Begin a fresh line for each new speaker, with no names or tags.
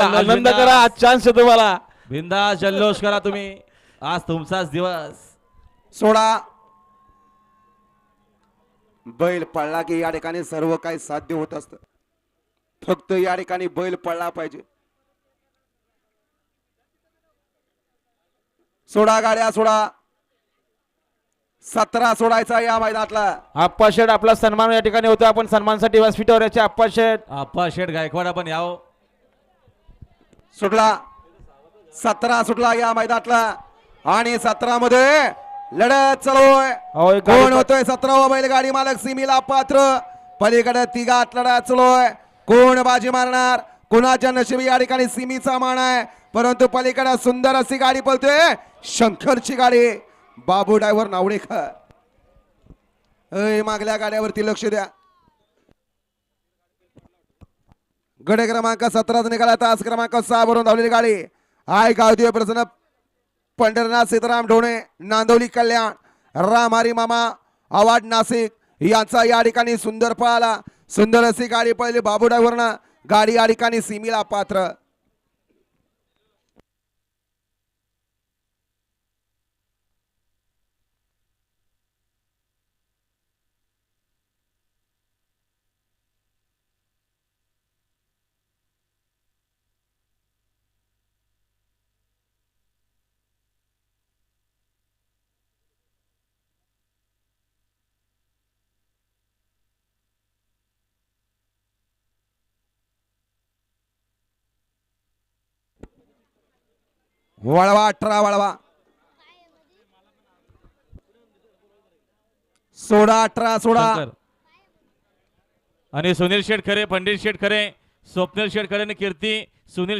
आनंद. करा आज चान्स आहे तुम्हाला.
बिंदास जल्लोष करा तुम्ही. आज तुमचाच दिवस.
सोडा. बैल पळला की या ठिकाणी सर्व काही साध्य होत असत. फक्त या ठिकाणी बैल पळला पाहिजे. सोडा गाड्या सोडा. सतरा सोडायचा या मैदानातला.
आप्पा शेठ आपला सन्मान या ठिकाणी होतो आपण सन्मानसाठी व्यासपीठावर याचे आप्पा शेठ
आप्पा शेठ गायकवाड आपण याव.
सुटला. सतरा सुटला या मैदानातला. आणि सतरा मध्ये लढत चालूय
एक
कोण होतोय सतरावा बैलगाडी मालक सिमीला पात्र? पलीकडे तिघात लढत चालूय कोण बाजी मारणार? कोणाच्या नशिबी या ठिकाणी सिमीचा मान आहे? परंतु पलीकडे सुंदर अशी गाडी पळतोय. शंकरची गाडी. बाबू ड्रायव्हर नावडेकर. मागल्या गाड्यावरती लक्ष द्या. गडे क्रमांक सतराचा निघाला. तास क्रमांक सहा वरून धावलेली गाडी. आय गावदेव प्रसन्न. पंढरनाथ सीताराम ढोणे नांदवली कल्याण राम हरी मामा आवाड नाशिक यांचा या ठिकाणी सुंदर पळाला. सुंदर अशी गाडी पळली बाबुडा ड्रायव्हरनं गाडी या ठिकाणी सिमीला पात्र. वळवा अठरा वळवा. सोडा अठरा सोडा.
आणि सुनील शेटखरे पंडित शेटखरे स्वप्नील शेटखरे आणि कीर्ती सुनील